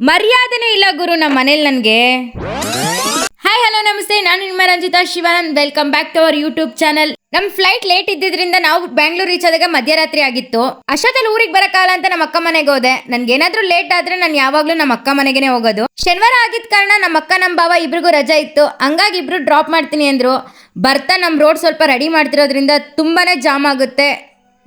ಮರ್ಯಾದೆನೇ ಇಲ್ಲ ಗುರು ನಮ್ಮ ಮನೇಲಿ ನನಗೆ. ಹಾಯ್ ಹಲೋ ನಮಸ್ತೆ. ನಾನು ನಿಮ್ಮ Ranjitha Shivanand welcome back to our YouTube channel ನಮ್ ಫ್ಲೈಟ್ ಲೇಟ್ ಇದ್ದಿದ್ರಿಂದ ನಾವು ಬ್ಯಾಂಗ್ಳೂರ್ ರೀಚ್ ಆದಾಗ ಮಧ್ಯರಾತ್ರಿ ಆಗಿತ್ತು. ಅಷ್ಟೊತ್ತಲ್ಲಿ ಊರಿಗೆ ಬರಕಾಲ ಅಂತ ನಮ್ಮ ಅಕ್ಕ ಮನೆಗೆ ಹೋದೆ. ನನ್ಗೆ ಏನಾದ್ರೂ ಲೇಟ್ ಆದ್ರೆ ನಾನು ಯಾವಾಗ್ಲೂ ನಮ್ಮ ಅಕ್ಕ ಮನೆಗೆ ಹೋಗೋದು. ಶನಿವಾರ ಆಗಿದ್ ಕಾರಣ ನಮ್ಮ ಅಕ್ಕ ನಮ್ಮ ಬಾವ ಇಬ್ರಿಗೂ ರಜಾ ಇತ್ತು. ಹಂಗಾಗಿ ಇಬ್ರು ಡ್ರಾಪ್ ಮಾಡ್ತೀನಿ ಅಂದ್ರು. ಬರ್ತಾ ನಮ್ಮ ರೋಡ್ ಸ್ವಲ್ಪ ರೆಡಿ ಮಾಡ್ತಿರೋದ್ರಿಂದ ತುಂಬಾನೇ ಜಾಮ್ ಆಗುತ್ತೆ.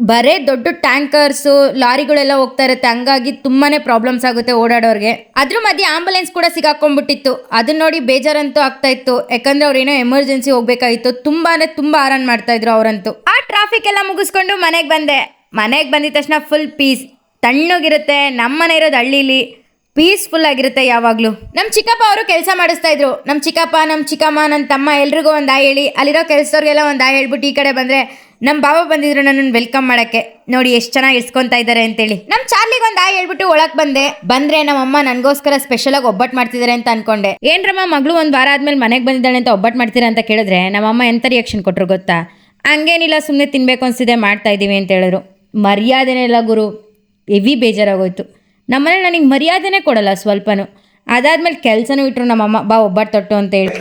ಬರೇ ದೊಡ್ಡ ಟ್ಯಾಂಕರ್ಸು, ಲಾರಿಗಳೆಲ್ಲ ಹೋಗ್ತಾ ಇರುತ್ತೆ. ಹಂಗಾಗಿ ತುಂಬಾನೇ ಪ್ರಾಬ್ಲಮ್ಸ್ ಆಗುತ್ತೆ ಓಡಾಡೋರಿಗೆ. ಅದ್ರ ಮಧ್ಯೆ ಆಂಬುಲೆನ್ಸ್ ಕೂಡ ಸಿಗಾಕೊಂಡ್ಬಿಟ್ಟಿತ್ತು. ಅದನ್ನ ನೋಡಿ ಬೇಜಾರಂತೂ ಆಗ್ತಾ ಇತ್ತು. ಯಾಕಂದ್ರೆ ಅವ್ರೇನೋ ಎಮರ್ಜೆನ್ಸಿ ಹೋಗ್ಬೇಕಾಗಿತ್ತು. ತುಂಬಾನೇ ತುಂಬಾ ಆರಾನ್ ಮಾಡ್ತಾ ಇದ್ರು ಅವರಂತೂ. ಆ ಟ್ರಾಫಿಕ್ ಎಲ್ಲ ಮುಗಿಸ್ಕೊಂಡು ಮನೆಗೆ ಬಂದೆ. ಮನೆಗೆ ಬಂದಿದ ತಕ್ಷಣ ಫುಲ್ ಪೀಸ್ ತಣ್ಣಗಿರುತ್ತೆ. ನಮ್ಮನೆ ಇರೋದು ಹಳ್ಳಿಲಿ. ಪೀಸ್ಫುಲ್ ಆಗಿರುತ್ತೆ ಯಾವಾಗಲೂ. ನಮ್ಮ ಚಿಕ್ಕಪ್ಪ ಅವರು ಕೆಲಸ ಮಾಡಿಸ್ತಾ ಇದ್ರು. ನಮ್ಮ ಚಿಕ್ಕಪ್ಪ ನಮ್ಮ ಚಿಕ್ಕಮ್ಮ ನನ್ನ ತಮ್ಮ ಎಲ್ರಿಗೂ ಒಂದು ಹೇಳಿ. ಅಲ್ಲಿರೋ ಕೆಲಸದವ್ರಿಗೆಲ್ಲ ಒಂದು ಆಯ್ ಹೇಳ್ಬಿಟ್ಟು ಈ ಕಡೆ ಬಂದರೆ ನಮ್ಮ ಬಾಬ ಬಂದಿದ್ರು ನನ್ನನ್ನು ವೆಲ್ಕಮ್ ಮಾಡಕ್ಕೆ. ನೋಡಿ ಎಷ್ಟು ಚೆನ್ನಾಗಿ ಇಸ್ಕೊಂತಾ ಇದ್ದಾರೆ ಅಂತೇಳಿ. ನಮ್ಮ ಚಾರ್ಲಿಗೆ ಒಂದು ಆಯ್ ಹೇಳ್ಬಿಟ್ಟು ಒಳಗೆ ಬಂದೆ. ಬಂದ್ರೆ ನಮ್ಮಮ್ಮ ನನಗೋಸ್ಕರ ಸ್ಪೆಷಲ್ ಆಗಿ ಒಬ್ಬಟ್ಟು ಮಾಡ್ತಿದ್ದಾರೆ ಅಂತ ಅನ್ಕೊಂಡೆ. ಏನ್ರಮ್ಮ ಮಗಳು ಒಂದು ವಾರ ಆದ್ಮೇಲೆ ಮನೆಗೆ ಬಂದಿದ್ದಾಳೆ ಅಂತ ಒಬ್ಬಟ್ಟು ಮಾಡ್ತೀರಾ ಅಂತ ಕೇಳಿದ್ರೆ ನಮ್ಮಮ್ಮ ಎಂತ ರಿಯಾಕ್ಷನ್ ಕೊಟ್ಟರು ಗೊತ್ತಾ? ಹಂಗೇನಿಲ್ಲ ಸುಮ್ಮನೆ ತಿನ್ಬೇಕು ಅನ್ಸಿದೆ ಮಾಡ್ತಾ ಇದ್ದೀವಿ ಅಂತ ಹೇಳಿದ್ರು ಮರ್ಯಾದೆನೇ ಇಲ್ಲ ಗುರು. ಹೆವಿ ಬೇಜಾರಾಗೋಯ್ತು. ನಮ್ಮನೇಲಿ ನನಗೆ ಮರ್ಯಾದೆನೇ ಕೊಡಲ್ಲ ಸ್ವಲ್ಪನೂ. ಅದಾದ್ಮೇಲೆ ಕೆಲಸನೂ ಇಟ್ಟರು ನಮ್ಮಮ್ಮ, ಬಾ ಒಬ್ಬಟ್ಟು ತೊಟ್ಟು ಅಂತ ಹೇಳಿ.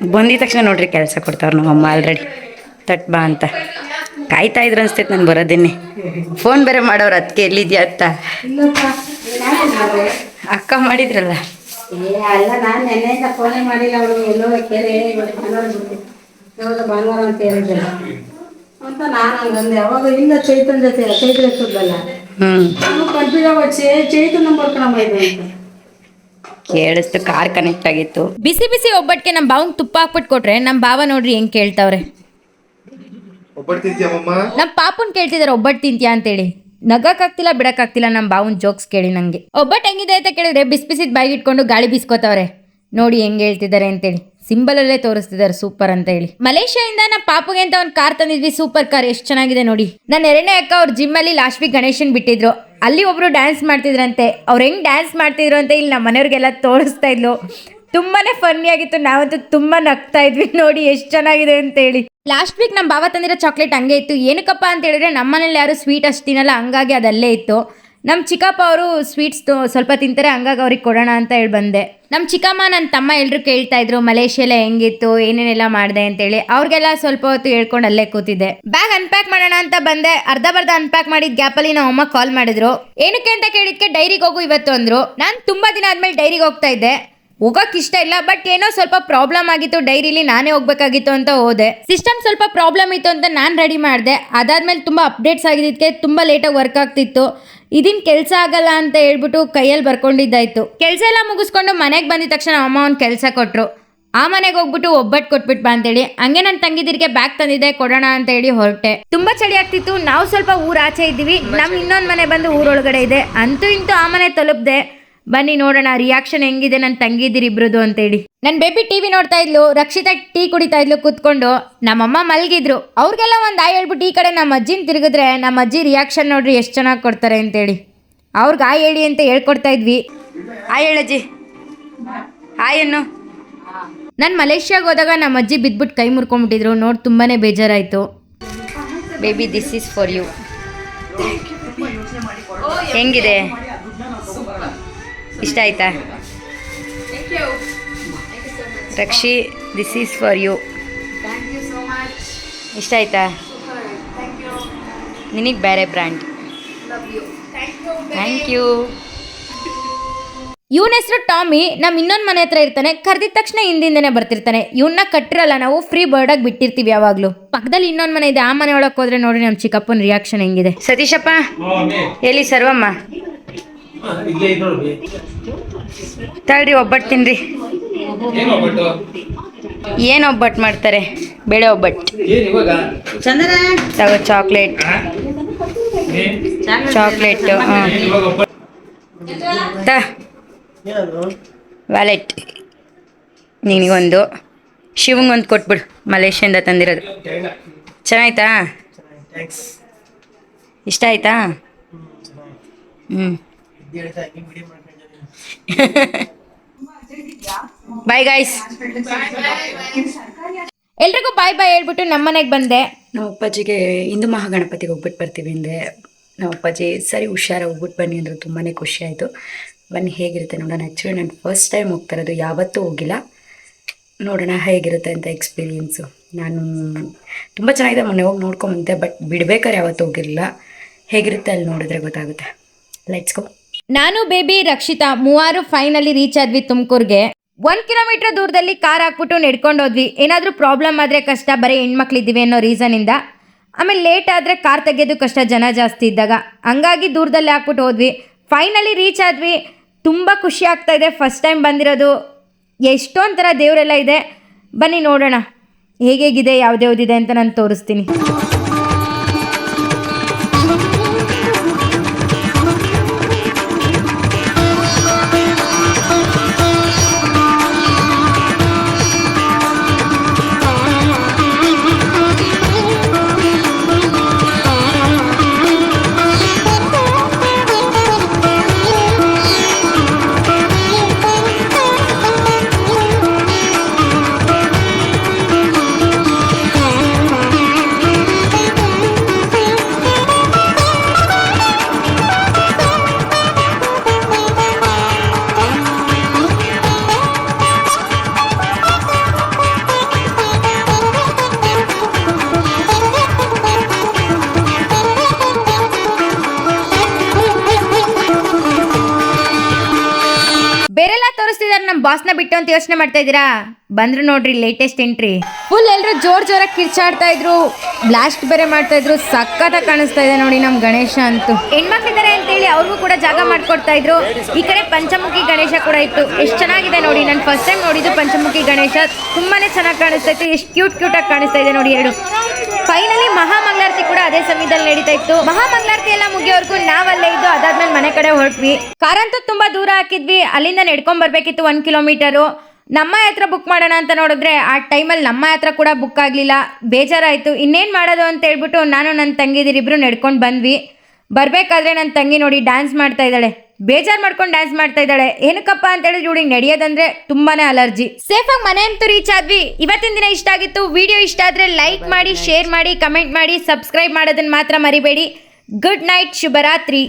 ಬಂದಿದ ತಕ್ಷಣ ನೋಡ್ರಿ ಕೆಲಸ ಕೊಡ್ತಾವ್ರು ನಮ್ಮಮ್ಮ ಆಲ್ರೆಡಿ ತಟ್ ಬಾ ಅಂತ. ಕಾಯ್ತಾ ಇದ್ರು ಅನ್ಸ್ತೈತೆ ನಾನು ಬರೋದೇನೆ ಫೋನ್ ಬೇರೆ ಮಾಡೋರು ಅದಕ್ಕೆ ಎಲ್ಲಿದ್ಯಾ ಅಂತ. ಅಕ್ಕ ಮಾಡಿದ್ರಲ್ಲ? ಭಾನುವಾರ ಅಂತ ಹೇಳಿದ್ರು ಅಂತ ನಾನು ಹಂಗಂದೆ ಅವಾಗ ಇಲ್ಲ ಚೈತನ್ ಜೊತೆ ಚೈತ್ರ ಇರ್ತದಲ್ಲ ಹ್ಞೂ ನಾನು ಕನ್ಫ್ಯೂಸ್ ಚೇ ಚೈತು ನಂಬರ್ ಕಣಮ್ಮ ಇದು ಅಂತ. ಕೇಳಿಸ್ತು ಕಾರ್ ಕನೆಕ್ಟ್ ಆಗಿತ್ತು. ಬಿಸಿ ಬಿಸಿ ಒಬ್ಬಟ್ಟಿಗೆ ನಮ್ಮ ಬಾವು ತುಪ್ಪ ಹಾಕ್ಬಿಟ್ಟು ಕೊಟ್ರೆ ನಮ್ಮ ಬಾವ ನೋಡ್ರಿ ಹೆಂಗ್ ಕೇಳ್ತಾವ್ರೆ. ನಮ್ಮ ಪಾಪನ್ ಕೇಳ್ತಿದಾರೆ ಒಬ್ಬಟ್ಟು ತಿಂತ್ಯಾ ಅಂತೇಳಿ. ನಗಕ್ಕಾಗ್ತಿಲ್ಲ ಬಿಡಕ್ಕಾಗ್ತಿಲ್ಲ ನಮ್ಮ ಬಾವನ್ ಜೋಕ್ಸ್ ಕೇಳಿ ನಂಗೆ. ಒಬ್ಬಟ್ಟು ಹೆಂಗಿದೆ ಅಂತ ಕೇಳಿದ್ರೆ ಬಿಸಿ ಬಿಸಿದ್ ಬಾಯಿಗಿಟ್ಕೊಂಡು ಗಾಳಿ ಬೀಸ್ಕೋತಾವ್ರೆ. ನೋಡಿ ಹೆಂಗ್ ಹೇಳ್ತಿದ್ದಾರೆ ಅಂತೇಳಿ. ಸಿಂಬಲ್ ಅಲ್ಲೇ ತೋರಿಸ್ತಿದ್ದಾರೆ ಸೂಪರ್ ಅಂತ ಹೇಳಿ. ಮಲೇಷ್ಯಾದಿಂದ ನಮ್ಮ ಪಾಪುಗೆ ಅಂತ ಒಂದು ಕಾರ್ ತಂದಿದ್ವಿ, ಸೂಪರ್ ಕಾರ್. ಎಷ್ಟು ಚೆನ್ನಾಗಿದೆ ನೋಡಿ. ನನ್ನ ಎರಡನೇ ಅಕ್ಕ ಅವ್ರ ಜಿಮ್ ಅಲ್ಲಿ ಲಾಸ್ಟ್ ವೀಕ್ ಗಣೇಶನ್ ಬಿಟ್ಟಿದ್ರು. ಅಲ್ಲಿ ಒಬ್ರು ಡ್ಯಾನ್ಸ್ ಮಾಡ್ತಿದ್ರಂತೆ. ಅವ್ರು ಹೆಂಗ್ ಡ್ಯಾನ್ಸ್ ಮಾಡ್ತಿದ್ರು ಅಂತ ಇಲ್ಲಿ ನಮ್ಮ ಮನೆಯವ್ರಿಗೆಲ್ಲ ತೋರಿಸ್ತಾ ಇದ್ಲು. ತುಂಬಾನೇ ಫನ್ನಿ ಆಗಿತ್ತು. ನಾವಂತೂ ತುಂಬಾ ನಗ್ತಾ ಇದ್ವಿ. ನೋಡಿ ಎಷ್ಟು ಚೆನ್ನಾಗಿದೆ ಅಂತ ಹೇಳಿ. ಲಾಸ್ಟ್ ವೀಕ್ ನಮ್ಮ ಬಾವ ತಂದಿರೋ ಚಾಕ್ಲೇಟ್ ಹಂಗೆ ಇತ್ತು. ಏನಕ್ಕಪ್ಪ ಅಂತ ಹೇಳಿದ್ರೆ ನಮ್ಮನೇಲಿ ಯಾರು ಸ್ವೀಟ್ ಅಷ್ಟು ತಿನ್ನಲ್ಲ. ಹಂಗಾಗಿ ಅದಲ್ಲೇ ಇತ್ತು. ನಮ್ಮ ಚಿಕ್ಕಪ್ಪ ಅವರು ಸ್ವೀಟ್ಸ್ ಸ್ವಲ್ಪ ತಿಂತಾರೆ, ಹಂಗಾಗಿ ಅವ್ರಿಗೆ ಕೊಡೋಣ ಅಂತ ಹೇಳಿ ಬಂದೆ. ನಮ್ಮ ಚಿಕ್ಕಮ್ಮ ನನ್ನ ತಮ್ಮ ಎಲ್ಲರೂ ಕೇಳ್ತಾ ಇದ್ರು ಮಲೇಷ್ಯಾಲ ಹೆಂಗಿತ್ತು, ಏನೇನೆಲ್ಲ ಮಾಡಿದೆ? ಅಂತೇಳಿ ಅವ್ರಿಗೆಲ್ಲ ಸ್ವಲ್ಪ ಹೊತ್ತು ಹೇಳ್ಕೊಂಡು ಅಲ್ಲೇ ಕೂತಿದ್ದೆ. ಬ್ಯಾಗ್ ಅನ್ಪ್ಯಾಕ್ ಮಾಡೋಣ ಅಂತ ಬಂದೆ. ಅರ್ಧ ಬರ್ಧ ಅನ್ಪ್ಯಾಕ್ ಮಾಡಿದ ಗ್ಯಾಪಲ್ಲಿ ನಮ್ಮ ಅಮ್ಮ ಕಾಲ್ ಮಾಡಿದ್ರು. ಏನಕ್ಕೆ ಅಂತ ಕೇಳಿದ್ಕೆ ಡೈರಿಗೆ ಹೋಗು ಇವತ್ತು ಅಂದ್ರು. ನಾನು ತುಂಬಾ ದಿನ ಆದ್ಮೇಲೆ ಡೈರಿಗೆ ಹೋಗ್ತಾ ಇದ್ದೆ. ಹೋಗೋಕೆ ಇಷ್ಟ ಇಲ್ಲ, ಬಟ್ ಏನೋ ಸ್ವಲ್ಪ ಪ್ರಾಬ್ಲಮ್ ಆಗಿತ್ತು, ಡೈರಿಲಿ ನಾನೇ ಹೋಗ್ಬೇಕಾಗಿತ್ತು ಅಂತ ಹೋದೆ. ಸಿಸ್ಟಮ್ ಸ್ವಲ್ಪ ಪ್ರಾಬ್ಲಮ್ ಇತ್ತು ಅಂತ ನಾನು ರೆಡಿ ಮಾಡಿದೆ. ಅದಾದ್ಮೇಲೆ ತುಂಬ ಅಪ್ಡೇಟ್ಸ್ ಆಗಿದ್ದಕ್ಕೆ ತುಂಬ ಲೇಟಾಗಿ ವರ್ಕ್ ಆಗ್ತಿತ್ತು. ಇದನ್ ಕೆಲಸ ಆಗಲ್ಲ ಅಂತ ಹೇಳ್ಬಿಟ್ಟು ಕೈಯಲ್ಲಿ ಬರ್ಕೊಂಡಿದ್ದಾಯ್ತು. ಕೆಲಸ ಎಲ್ಲ ಮುಗಿಸ್ಕೊಂಡು ಮನೆಗೆ ಬಂದಿದ ತಕ್ಷಣ ಅಮ್ಮ ಅವ್ನ ಕೆಲಸ ಕೊಟ್ರು. ಆ ಮನೆಗೆ ಹೋಗ್ಬಿಟ್ಟು ಒಬ್ಬಟ್ಟು ಕೊಟ್ಬಿಟ್ ಬಾ ಅಂತೇಳಿ. ಹಂಗೆ ನನ್ನ ತಂಗಿದಿರಿಗೆ ಬ್ಯಾಗ್ ತಂದಿದ್ದೆ, ಕೊಡೋಣ ಅಂತ ಹೇಳಿ ಹೊರಟೆ. ತುಂಬಾ ಚಳಿ ಆಗ್ತಿತ್ತು, ನಾವು ಸ್ವಲ್ಪ ಊರ್ ಆಚೆ ಇದ್ದೀವಿ, ನಮ್ ಇನ್ನೊಂದ್ ಮನೆ ಬಂದು ಊರೊಳಗಡೆ ಇದೆ. ಅಂತೂ ಇಂತೂ ಆ ಮನೆ ತಲುಪ್ದೆ. ಬನ್ನಿ ನೋಡೋಣ ರಿಯಾಕ್ಷನ್ ಹೆಂಗಿದೆ ನನ್ನ ತಂಗಿದಿರಿ ಇಬ್ರದು ಅಂತೇಳಿ. ನನ್ನ ಬೇಬಿ ಟಿವಿ ನೋಡ್ತಾ ಇದ್ಲು ರಕ್ಷಿತಾ ಟೀ ಕುಡಿತಾ ಇದ್ಲು ಕೂತ್ಕೊಂಡು. ನಮ್ಮಮ್ಮ ಮಲಗಿದ್ರು. ಅವ್ರಿಗೆಲ್ಲ ಒಂದು ಆಯ್ ಹೇಳ್ಬಿಟ್ಟು ಈ ಕಡೆ ನಮ್ಮ ಅಜ್ಜಿನ ತಿರುಗಿದ್ರೆ ನಮ್ಮ ಅಜ್ಜಿ ರಿಯಾಕ್ಷನ್ ನೋಡ್ರಿ ಎಷ್ಟು ಚೆನ್ನಾಗಿ ಕೊಡ್ತಾರೆ ಅಂತೇಳಿ. ಅವ್ರಿಗೆ ಆಯ್ ಹೇಳಿ ಅಂತ ಹೇಳ್ಕೊಡ್ತಾ ಇದ್ವಿ. ಆಯ್ ಹೇಳಜ್ಜಿ ಆಯ್ ಅನ್ನು. ನಾನು ಮಲೇಷ್ಯಾಗೆ ಹೋದಾಗ ನಮ್ಮ ಅಜ್ಜಿ ಬಿದ್ಬಿಟ್ಟು ಕೈ ಮುರ್ಕೊಂಡ್ಬಿಟ್ಟಿದ್ರು. ನೋಡಿ ತುಂಬಾ ಬೇಜಾರಾಯಿತು. Baby this is for you ಹೆಂಗಿದೆ? ಇಷ್ಟ ಆಯ್ತಾ? Rakshi this is for you ಇಷ್ಟ ಆಯ್ತಾ? ನಿನಗೆ ಬೇರೆ ಬ್ರ್ಯಾಂಡ್. ಥ್ಯಾಂಕ್ ಯು ಇವನ ಹೆಸರು ಟಾಮಿ ನಮ್ಮ ಇನ್ನೊಂದು ಮನೆ ಹತ್ರ ಇರ್ತಾನೆ ಕರೆದಿದ ತಕ್ಷಣ ಹಿಂದಿಂದನೇ ಬರ್ತಿರ್ತಾನೆ. ಇವನ್ನ ಕಟ್ಟಿರಲ್ಲ ನಾವು ಫ್ರೀ ಬರ್ಡ್ ಆಗಿ ಬಿಟ್ಟಿರ್ತೀವಿ ಯಾವಾಗಲೂ. ಪಕ್ಕದಲ್ಲಿ ಇನ್ನೊಂದು ಮನೆ ಇದೆ ಆ ಮನೆ ಒಳಗೆ ಹೋದ್ರೆ ನೋಡಿ ನಮ್ಮ ಚಿಕ್ಕಪ್ಪನ ರಿಯಾಕ್ಷನ್ ಹೆಂಗಿದೆ. ಸತೀಶಪ್ಪ ಎಲ್ಲಿ ಸರ್ವಮ್ಮ? ತಳ್ರಿ ಒಬ್ಬಟ್ಟು ತಿನ್ರಿ. ಏನು ಒಬ್ಬಟ್ಟು? ಮಾಡ್ತಾರೆ? ಬೇಳೆ ಒಬ್ಬಟ್ಟು. ಏನ್ ಇವಾಗ? ಚಂದನ? ತಗೋ ಚಾಕ್ಲೇಟ್? ಚಾಕ್ಲೇಟ್ ವ್ಯಾಲೆಟ್ ನಿನಗೊಂದು. ಶಿವಂಗೊಂದು ಕೊಟ್ಬಿಡು ಮಲೇಷ್ಯಿಂದ ತಂದಿರೋದು. ಚೆನ್ನಾಯ್ತಾ? ಇಷ್ಟ ಆಯ್ತಾ? ಹ್ಞೂ ಬಾಯ್ ಗಾಯ್ಸ್ ಎಲ್ರಿಗೂ ಬಾಯ್ ಬಾಯ್ ಹೇಳ್ಬಿಟ್ಟು ನಮ್ಮ ಮನೆಗೆ ಬಂದೆ. ನಮ್ಮ ಅಪ್ಪಾಜಿಗೆ ಹಿಂದೂ ಮಹಾಗಣಪತಿಗೆ ಹೋಗ್ಬಿಟ್ಟು ಬರ್ತೀವಿ ಅಂದೆ. ನಮ್ಮ ಅಪ್ಪಾಜಿ ಸರಿ ಹುಷಾರ ಹೋಗ್ಬಿಟ್ಟು ಬನ್ನಿ ಅಂದ್ರೆ ತುಂಬಾ ಖುಷಿ ಆಯಿತು. ಬನ್ನಿ, ಹೇಗಿರುತ್ತೆ ನೋಡೋಣ. ಆ್ಯಕ್ಚುಲಿ ನಾನು ಫಸ್ಟ್ ಟೈಮ್ ಹೋಗ್ತಾ ಇರೋದು, ಯಾವತ್ತೂ ಹೋಗಿಲ್ಲ. ನೋಡೋಣ ಹೇಗಿರುತ್ತೆ ಅಂತ ಎಕ್ಸ್ಪೀರಿಯೆನ್ಸು ನಾನು ತುಂಬ ಚೆನ್ನಾಗಿದೆ ಮೊನ್ನೆ ಹೋಗಿ ನೋಡ್ಕೊಂಬಂತೆ ಬಟ್ ಬಿಡ್ಬೇಕಾದ್ರೆ ಯಾವತ್ತೂ ಹೋಗಿರಲಿಲ್ಲ. ಹೇಗಿರುತ್ತೆ ಅಲ್ಲಿ ನೋಡಿದ್ರೆ ಗೊತ್ತಾಗುತ್ತೆ. ಲೆಟ್ಸ್ ಗೋ ನಾನು ಬೇಬಿ ರಕ್ಷಿತಾ ಮೂವಾರು ಫೈನಲಿ ರೀಚ್ ಆದ್ವಿ ತುಮಕೂರ್ಗೆ. ಒಂದ್ ಕಿಲೋಮೀಟರ್ ದೂರದಲ್ಲಿ ಕಾರ್ ಹಾಕ್ಬಿಟ್ಟು ನಡ್ಕೊಂಡು ಹೋದ್ವಿ. ಏನಾದರೂ ಪ್ರಾಬ್ಲಮ್ ಆದರೆ ಕಷ್ಟ, ಬರೀ ಹೆಣ್ಮಕ್ಳಿದ್ದೀವಿ ಅನ್ನೋ ರೀಸನಿಂದ ಆಮೇಲೆ ಲೇಟ್ ಆದ್ರೆ ಕಾರ್ ತೆಗೆಯೋದು ಕಷ್ಟ ಜನ ಜಾಸ್ತಿ ಇದ್ದಾಗ. ಹಂಗಾಗಿ ದೂರದಲ್ಲಿ ಹಾಕ್ಬಿಟ್ಟು ಹೋದ್ವಿ. ಫೈನಲಿ ರೀಚ್ ಆದ್ವಿ. ತುಂಬ ಖುಷಿ ಆಗ್ತಾ ಇದೆ. ಫಸ್ಟ್ ಟೈಮ್ ಬಂದಿರೋದು. ಎಷ್ಟೊಂದು ಥರ ದೇವರೆಲ್ಲ ಇದೆ. ಬನ್ನಿ ನೋಡೋಣ. ಹೇಗೇಗಿದೆ, ಯಾವ್ದ್ಯಾವ್ದಿದೆ ಅಂತ ನಾನು ತೋರಿಸ್ತೀನಿ. ಬಾಸ್ನ ಬಿಟ್ಟು ಅಂತ ಯೋಚನೆ ಮಾಡ್ತಾ ಇದ್ದೀರಾ? ಬಂದ್ರು ನೋಡ್ರಿ ಲೇಟೆಸ್ಟ್ ಎಂಟ್ರಿ ಫುಲ್ ಎಲ್ಲರೂ ಜೋರ್ ಜೋರಾಗಿ ಕಿರ್ಚಾಡ್ತಾ ಇದ್ರು. ಬ್ಲಾಸ್ಟ್ ಬೇರೆ ಮಾಡ್ತಾ ಇದ್ರು. ಸಖತ್ತಾಗಿ ಕಾಣಿಸ್ತಾ ಇದೆ ನೋಡಿ ನಮ್ಮ ಗಣೇಶ ಅಂತೂ. ಹೆಣ್ಮಕ್ಳಿದ್ದಾರೆ ಅಂತೇಳಿ ಅವ್ರಿಗೂ ಕೂಡ ಜಾಗ ಮಾಡ್ಕೊಡ್ತಾ ಇದ್ರು. ಈ ಕಡೆ ಪಂಚಮುಖಿ ಗಣೇಶ ಕೂಡ ಇತ್ತು. ಎಷ್ಟು ಚೆನ್ನಾಗಿದೆ ನೋಡಿ. ನಾನು ಫಸ್ಟ್ ಟೈಮ್ ನೋಡಿದ್ದು ಪಂಚಮುಖಿ ಗಣೇಶ. ತುಂಬಾನೇ ಚೆನ್ನಾಗಿ ಕಾಣಿಸ್ತಾ ಇತ್ತು. ಎಷ್ಟು ಕ್ಯೂಟ್ ಕ್ಯೂಟ್ ಆಗಿ ಕಾಣಿಸ್ತಾ ಇದೆ ನೋಡಿ ಎರಡು ಫೈನಲಿ ಮಹಾಮಂಗಳಾರತಿ ಕೂಡ ಅದೇ ಸಮಯದಲ್ಲಿ ನಡೀತಾ ಇತ್ತು. ಮಹಾಮಂಗಳಾರತಿ ಎಲ್ಲ ಮುಗಿಯೋವರೆಗೂ ನಾವಲ್ಲೇ ಇದ್ದು ಅದಾದ್ಮೇಲೆ ಮನೆ ಕಡೆ ಹೊರಟ್ವಿ. ಕಾರಂತೂ ತುಂಬಾ ದೂರ ಹಾಕಿದ್ವಿ. ಅಲ್ಲಿಂದ ನಡ್ಕೊಂಡ್ ಬರ್ಬೇಕಿತ್ತು ಒಂದ್ ಕಿಲೋಮೀಟರು ನಮ್ಮ ಹತ್ರ ಬುಕ್ ಮಾಡೋಣ ಅಂತ ನೋಡಿದ್ರೆ ಆ ಟೈಮಲ್ಲಿ ನಮ್ಮ ಹತ್ರ ಕೂಡ ಬುಕ್ ಆಗಲಿಲ್ಲ. ಬೇಜಾರಾಯಿತು. ಇನ್ನೇನು ಮಾಡೋದು ಅಂತ ಹೇಳ್ಬಿಟ್ಟು ನಾನು ನನ್ನ ತಂಗಿದಿರಿಬ್ರು ನಡ್ಕೊಂಡು ಬಂದ್ವಿ. ಬರಬೇಕಾದ್ರೆ ನನ್ನ ತಂಗಿ ನೋಡಿ ಡ್ಯಾನ್ಸ್ ಮಾಡ್ತಾ ಇದ್ದಾಳೆ. ಬೇಜಾರು ಮಾಡ್ಕೊಂಡು ಡ್ಯಾನ್ಸ್ ಮಾಡ್ತಾ ಇದ್ದಾಳೆ. ಏನಕ್ಕಪ್ಪ ಅಂತ ಹೇಳಿದ್ರೆ ಇವಳಿಗೆ ನಡೆಯೋದಂದ್ರೆ ತುಂಬಾನೇ ಅಲರ್ಜಿ. ಸೇಫಾಗಿ ಮನೆ ಅಂತೂ ರೀಚ್ ಆದ್ವಿ. ಇವತ್ತಿನ ದಿನ ಇಷ್ಟ ಆಗಿತ್ತು. ವಿಡಿಯೋ ಇಷ್ಟ ಆದ್ರೆ ಲೈಕ್ ಮಾಡಿ ಶೇರ್ ಮಾಡಿ ಕಮೆಂಟ್ ಮಾಡಿ ಸಬ್ಸ್ಕ್ರೈಬ್ ಮಾಡೋದನ್ನ ಮಾತ್ರ ಮರಿಬೇಡಿ. ಗುಡ್ ನೈಟ್ ಶುಭರಾತ್ರಿ.